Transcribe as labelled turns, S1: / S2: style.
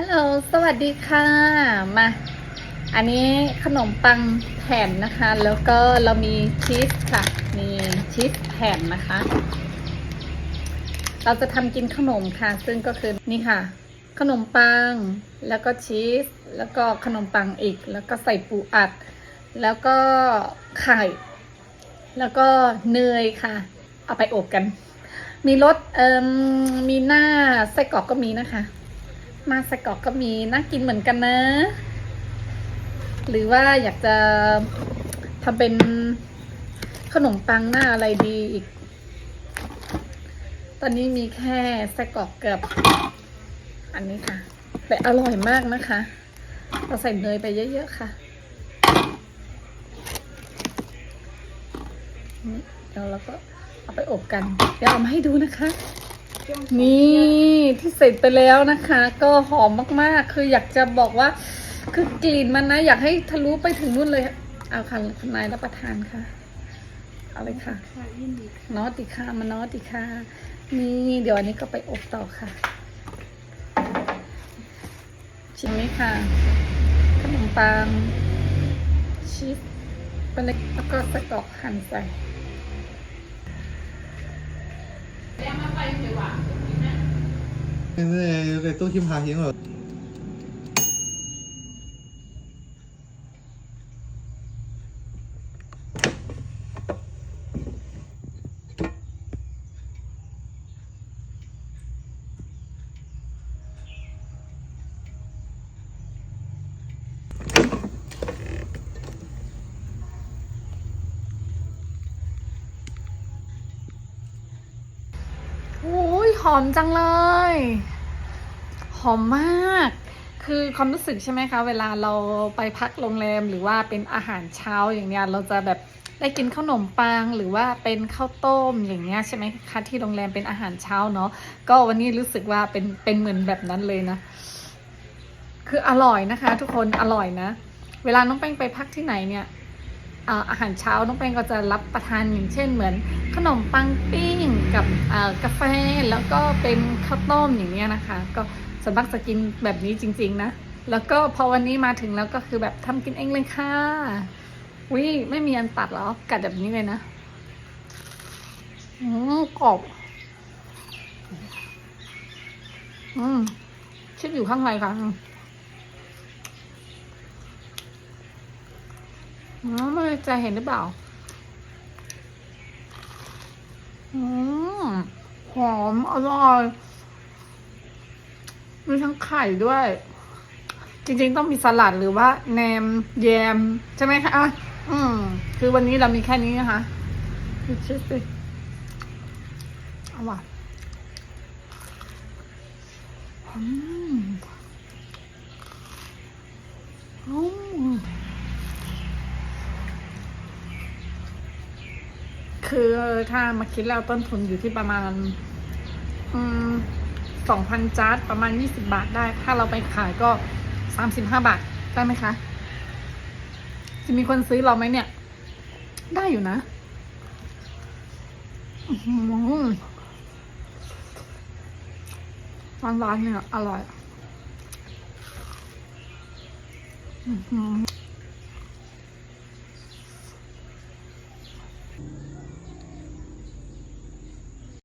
S1: ฮัลโหล สวัสดีค่ะ มา อันนี้ขนมปังแผ่นนะคะ แล้วก็เรามีชีสค่ะ มีชีสแผ่นนะคะ เราจะทำกินขนมค่ะ ซึ่งก็คือนี่ค่ะ ขนมปัง แล้วก็ชีส แล้วก็ขนมปังอีก แล้วก็ใส่ปูอัด แล้วก็ไข่ แล้วก็เนยค่ะ เอาไปอบกัน มีรสเอ่มมีหน้าไส้กรอกก็มีนะคะ มาสกอกก็มีน่ากินเหมือนกันนะ หรือว่าอยากจะทำเป็นขนมปังหน้าอะไรดีอีก ตอนนี้มีแค่ไส้กรอกกับอันนี้ค่ะ แต่อร่อยมากนะคะ เราใส่เนยไปเยอะๆค่ะ เดี๋ยวเราก็เอาไปอบกัน เดี๋ยวเอามาให้ดูนะคะ นี่ที่เสร็จไปแล้วนะคะ ก็หอมมากๆ คืออยากจะบอกว่า คือกลิ่นมันนะ อยากให้ทะลุไปถึงนู่นเลย เอาค่ะคุณนายรับประทานค่ะ เอาเลยค่ะ
S2: ค่ะยินดีค่ะ
S1: นอติค่ะมานอติค่ะ นี่เดี๋ยวอันนี้ก็ไปอบต่อค่ะชิมไหมค่ะขนมปังชีสไปเลยแล้วก็ไส้กรอกหั่นใส่
S3: 现在在东西爬行了。
S1: หอมจังเลย หอมมาก คือความรู้สึกใช่ไหมคะ เวลาเราไปพักโรงแรมหรือว่าเป็นอาหารเช้าอย่างเนี้ยเราจะแบบได้กินขนมปังหรือว่าเป็นข้าวต้มอย่างเงี้ยใช่ไหมคะที่โรงแรมเป็นอาหารเช้าเนาะก็วันนี้รู้สึกว่าเป็นเป็นเหมือนแบบนั้นเลยนะ คืออร่อยนะคะ ทุกคนอร่อยนะ เวลาน้องแป้งไปพักที่ไหนเนี่ย อาหารเช้าน้องแป้งก็จะรับประทานอย่างเช่นเหมือน ขนมปังปิ้งกับกาแฟแล้วก็เป็นข้าวต้มอย่างเงี้ยนะคะ ก็สมักจะกินแบบนี้จริง ๆ นะ แล้วก็พอวันนี้มาถึงแล้วก็คือแบบทำกินเองเลยค่ะวิไม่มีอันตัดหรอกัดแบบนี้เลยนะอืมกรอบอืมชิดอยู่ข้างในค่ะ อืมไม่จะเห็นหรือเปล่า อืมหอมอร่อย มีทั้งไข่ด้วย จริง ๆ ต้องมีสลัดหรือว่าแหนมแยม ใช่ไหมคะอะอืม คือวันนี้เรามีแค่นี้นะคะดูชิสสิเอาว่ะอืมอืม คือถ้ามาคิดแล้วต้นทุนอยู่ที่ประมาณสองพันจาร์ดประมาณยี่สิบาทได้ ถ้าเราไปขายก็สามสิบห้าบาท ได้ไหมคะ จะมีคนซื้อเราไหมเนี่ย ได้อยู่นะอื้อหือร้านเนี่ยอร่อยอ